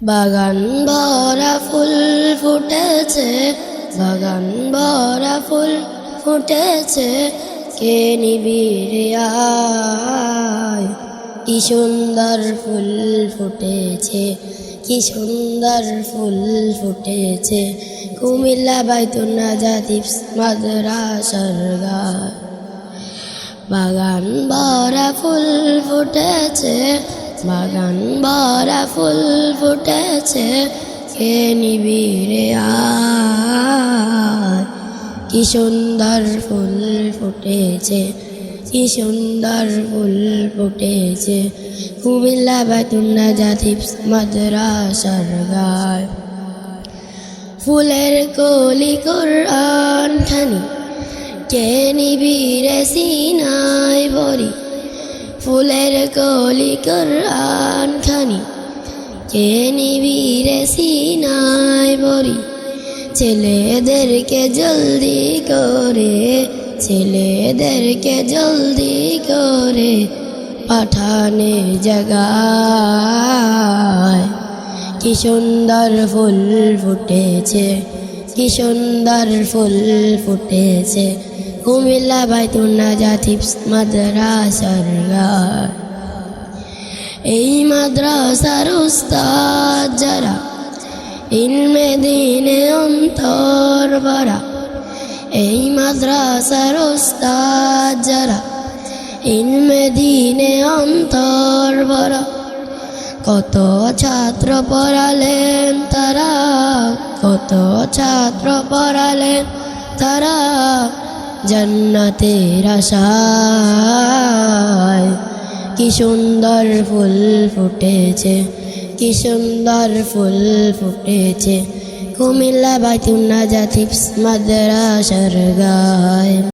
বাগান ভরা ফুল ফুটেছে, বাগান ভরা ফুল ফুটেছে, কে নিবিড়ে আয়? কি সুন্দর ফুল ফুটেছে, কি সুন্দর ফুল ফুটেছে, কুমিল্লা বাইতুনা জাতিব মাদ্রাসার গায়। বাগান ভরা ফুল ফুটেছে বাগান ভরা ফুল ফুটেছে, কে নিবিড়ে কি সুন্দর ফুল ফুটেছে, কি সুন্দর ফুল ফুটেছে। কুমিল্লা বাতুল্লা জাতিব মাদ্রাসার গায়। ফুলের কলি কোরআন খানি, কে নিবিড়ে সিনাই বরি ফুলের কলি কোরআন খানি কে নিবিড়ে সিনাই বরি ছেলেদেরকে জলদি করে, ছেলেদেরকে জলদি করে পাঠানে জাগায়। কি সুন্দর ফুল ফুটেছে, কি সুন্দর ফুল ফুটেছে কুমিল্লা বাইতুনা জাতিব মাদ্রাসার গায় এই মাদ্রাসার উস্তাদ যারা ইলমে দিনে অন্তর ভরা, এই মাদ্রাসার উস্তাদ যারা ইলমে দিনে অন্তর ভরা, কত ছাত্র পড়ালেন তারা, কত ছাত্র পড়ালেন তারা জন্নতের আশায়। কি সুন্দর ফুল ফুটেছে, কি সুন্দর ফুল ফুটেছে। কুমিল্লা বাইতুন্না জাতিব মাদ্রাসার গায়।